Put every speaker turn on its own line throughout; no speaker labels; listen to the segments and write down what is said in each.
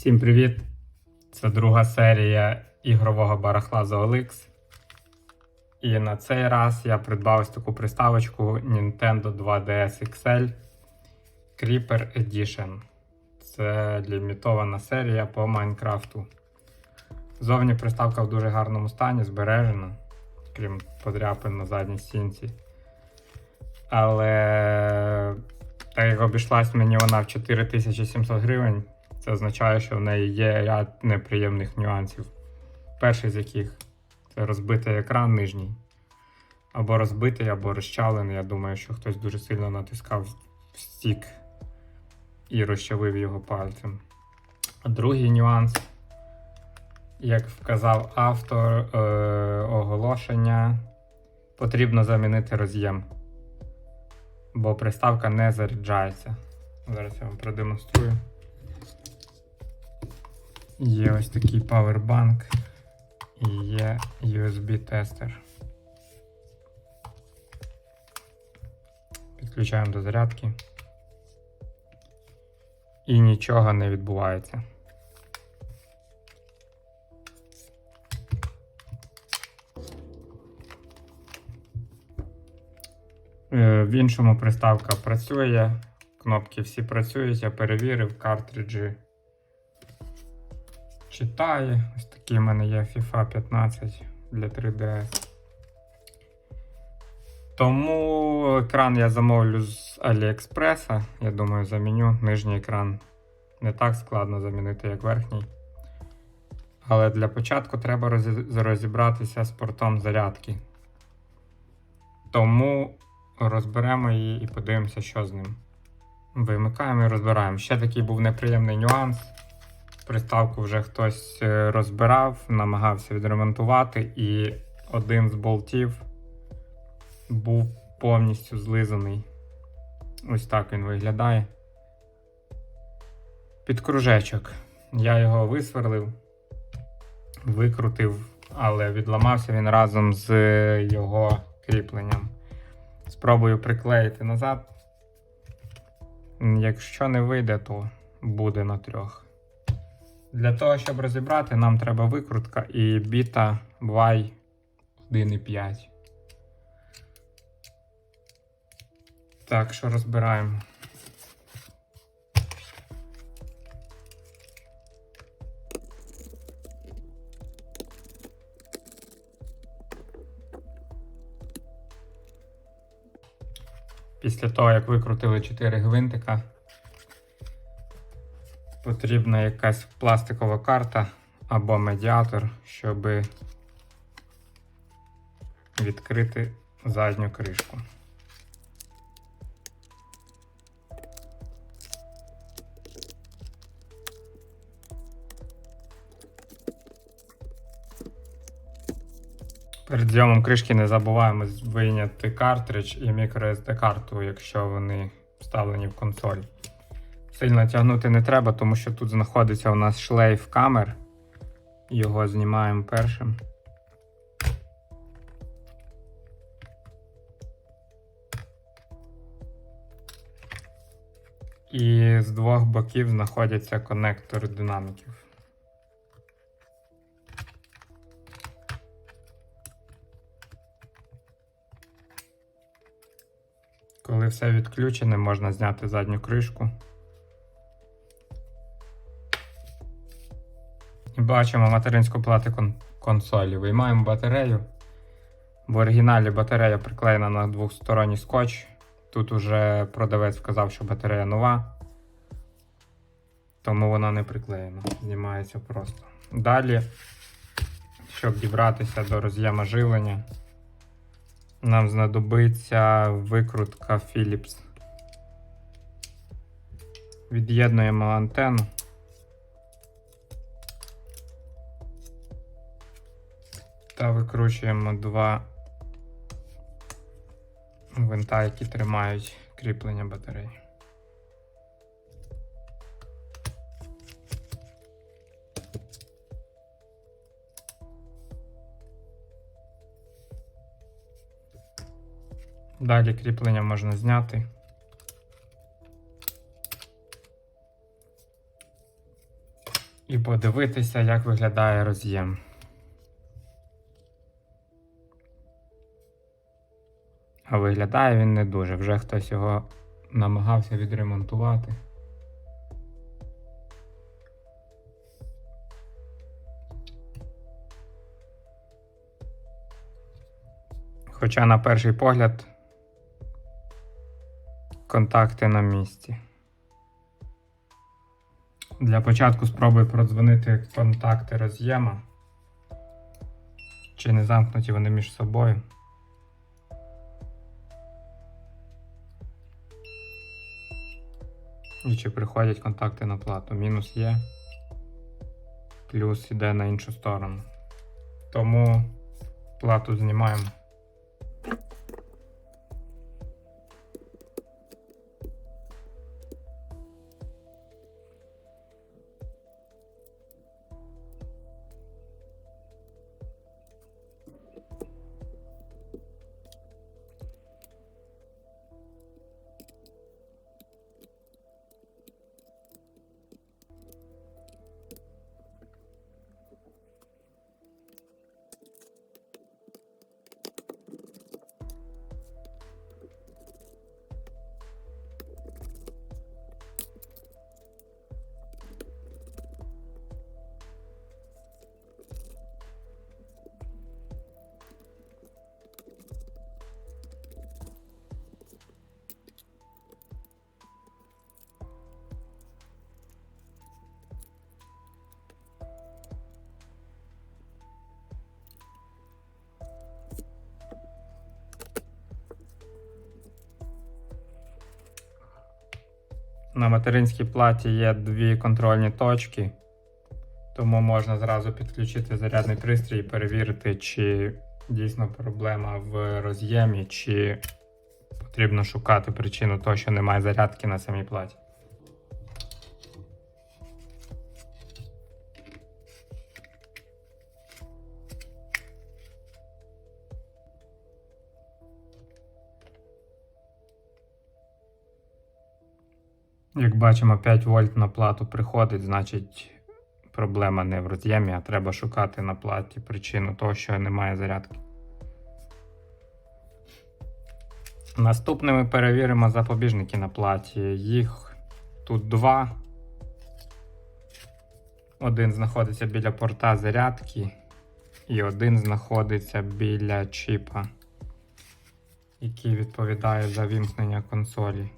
Всім привіт! Це друга серія ігрового барахла з OLX. І на цей раз я придбав ось таку приставочку Nintendo 2DS XL Creeper Edition. Це лімітована серія по Майнкрафту. Зовні приставка в дуже гарному стані, збережена, крім подряпин на задній стінці. Але так як обійшлась мені вона в 4700 гривень, це означає, що в неї є ряд неприємних нюансів. Перший з яких це розбитий екран нижній. Або розбитий, або розчавлений. Я думаю, що хтось дуже сильно натискав стік і розчавив його пальцем. А другий нюанс, як вказав автор е- оголошення, потрібно замінити роз'єм, бо приставка не заряджається. Зараз я вам продемонструю. Є ось такий павербанк і є USB-тестер. Підключаємо до зарядки. І нічого не відбувається. Е, В іншому приставка працює, кнопки всі працюють, я перевірив, картриджі читає. Ось такий в мене є FIFA 15 для 3DS. Тому екран я замовлю з Аліекспреса. Я думаю, заміню нижній екран. Не так складно замінити, як верхній. Але для початку треба розібратися з портом зарядки. Тому розберемо її і подивимося, що з ним. Вимикаємо і розбираємо. Ще такий був неприємний нюанс. Приставку вже хтось е, розбирав, намагався відремонтувати, і один з болтів був повністю злизаний. Ось так він виглядає. Під кружечок. Я його висверлив, викрутив, але відламався він разом з його кріпленням. Спробую приклеїти назад. Якщо не вийде, то буде на трьох. Для того, щоб розібрати, нам треба викрутка і біта Y 1.5. Так, що розбираємо. Після того, як викрутили 4 гвинтика, потрібна якась пластикова карта або медіатор, щоб відкрити задню кришку. Перед зйомом кришки не забуваємо вийняти картридж і microSD карту, якщо вони вставлені в консоль. Сильно тягнути не треба, тому що тут знаходиться у нас шлейф камер. Його знімаємо першим. І з двох боків знаходяться конектори динаміків. Коли все відключене, можна зняти задню кришку. Бачимо материнську плату кон консолі. Виймаємо батарею. В оригіналі батарея приклеєна на двосторонній скотч. Тут уже продавець сказав, що батарея нова, тому вона не приклеєна. Знімається просто. Далі, щоб дібратися до роз'єма живлення, нам знадобиться викрутка Philips. Від'єднуємо антенну. Та викручуємо два гвинта, які тримають кріплення батареї. Далі кріплення можна зняти. і подивитися, як виглядає роз'єм. А виглядає він не дуже. Вже хтось його намагався відремонтувати. Хоча на перший погляд контакти на місці. Для початку спробую продзвонити контакти роз'єма. Чи не замкнуті вони між собою. І чи приходять контакти на плату. Мінус є. Плюс йде на іншу сторону. Тому плату знімаємо. На материнській платі є дві контрольні точки, тому можна зразу підключити зарядний пристрій і перевірити, чи дійсно проблема в роз'ємі, чи потрібно шукати причину того, що немає зарядки на самій платі. Як бачимо, 5 вольт на плату приходить, значить проблема не в роз'ємі, а треба шукати на платі причину того, що немає зарядки. Наступне ми перевіримо запобіжники на платі. Їх тут два. Один знаходиться біля порта зарядки, і один знаходиться біля чіпа, який відповідає за вімкнення консолі.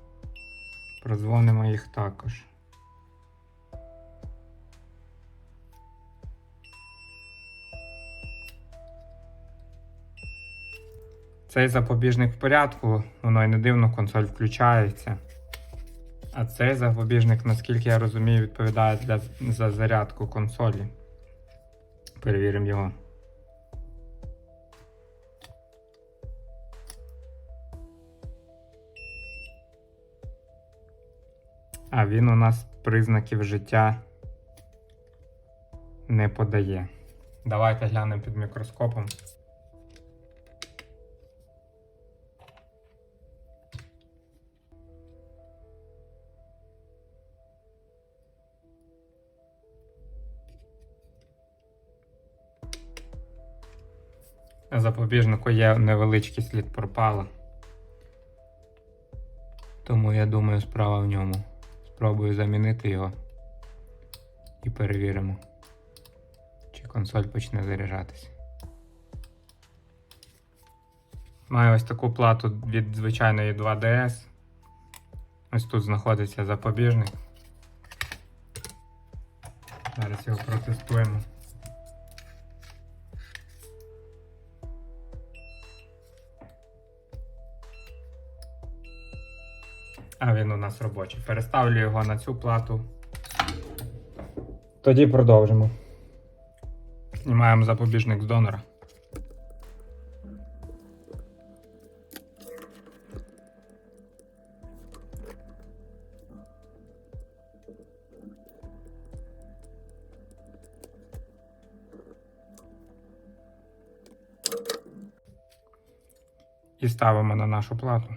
Прозвонимо їх також. Цей запобіжник в порядку, воно й не дивно, консоль включається. А цей запобіжник, наскільки я розумію, відповідає для, за зарядку консолі. Перевіримо його. А він у нас признаків життя не подає. Давайте глянемо під мікроскопом. Запобіжнику є невеличкий слід пропала. Тому я думаю, справа в ньому. Спробую замінити його і перевіримо, чи консоль почне заряджатися. Маю ось таку плату від звичайної 2DS. Ось тут знаходиться запобіжник. Зараз його протестуємо. А він у нас робочий. Переставлю його на цю плату. Тоді продовжимо. Знімаємо запобіжник з донора. І ставимо на нашу плату.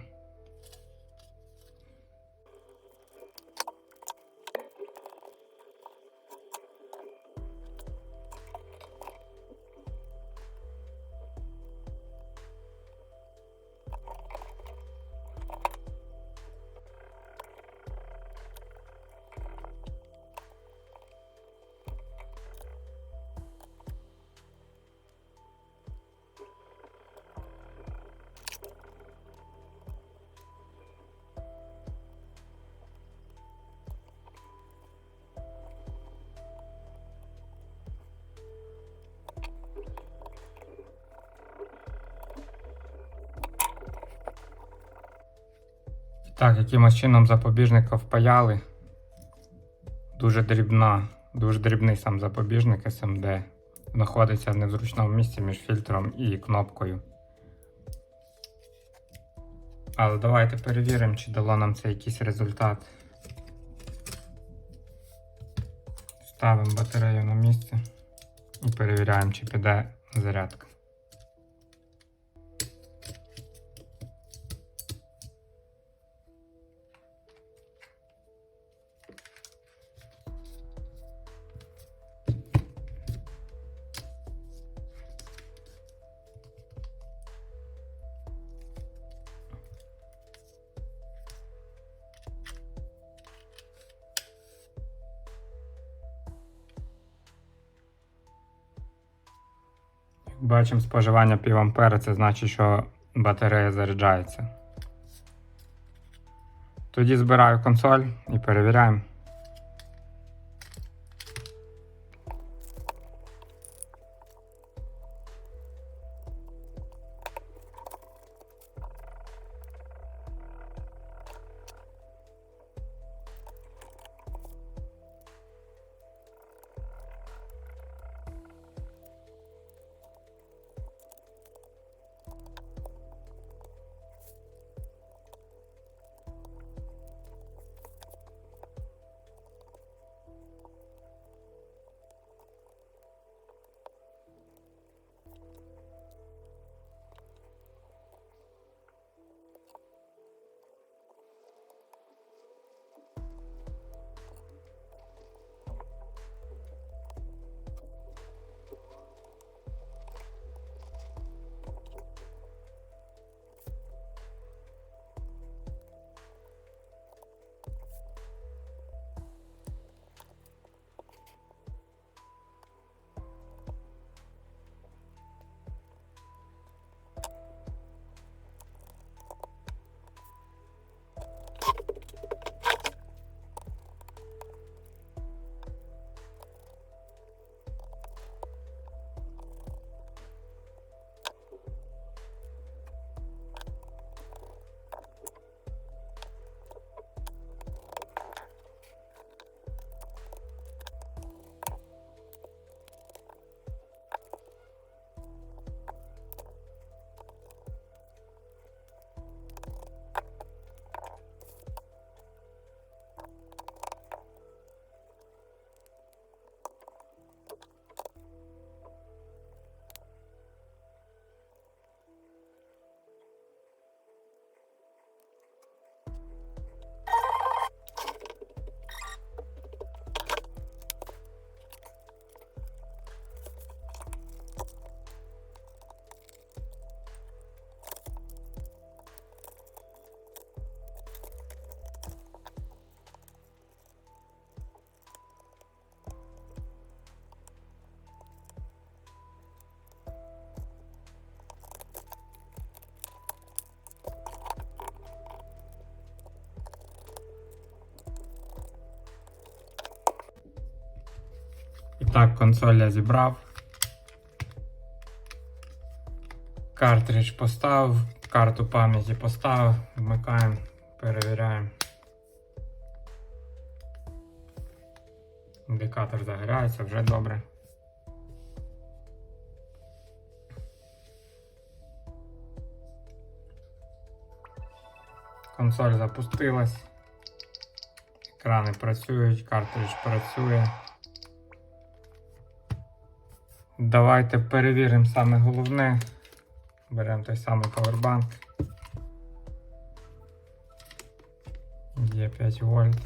Так, якимось чином запобіжника впаяли. Дуже дрібна, дуже дрібний сам запобіжник SMD. Знаходиться в незручному місці між фільтром і кнопкою. Але давайте перевіримо, чи дало нам це якийсь результат. Ставимо батарею на місце і перевіряємо, чи піде зарядка. Бачимо споживання пів ампера, це значить, що батарея заряджається. Тоді збираю консоль і перевіряємо. Так, консоль я зібрав. Картридж поставив, карту пам'яті поставив, вмикаємо, перевіряємо. Індикатор загоряється, вже добре. Консоль запустилась. Екрани працюють, картридж працює. Давайте перевіримо саме головне. Беремо той самий павербанк. Є 5 вольт.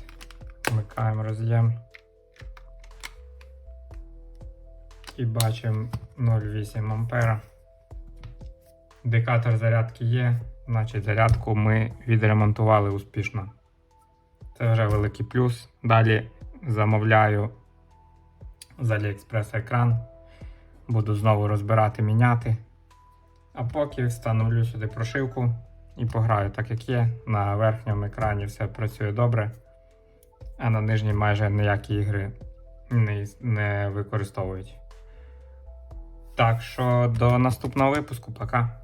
Вмикаємо роз'єм. І бачимо 0,8 ампера. Індикатор зарядки є, значить зарядку ми відремонтували успішно. Це вже великий плюс. Далі замовляю з AliExpress екран. Буду знову розбирати, міняти. А поки встановлю сюди прошивку і пограю так, як є. На верхньому екрані все працює добре, а на нижній майже ніякі ігри не, не використовують. Так що до наступного випуску, пока.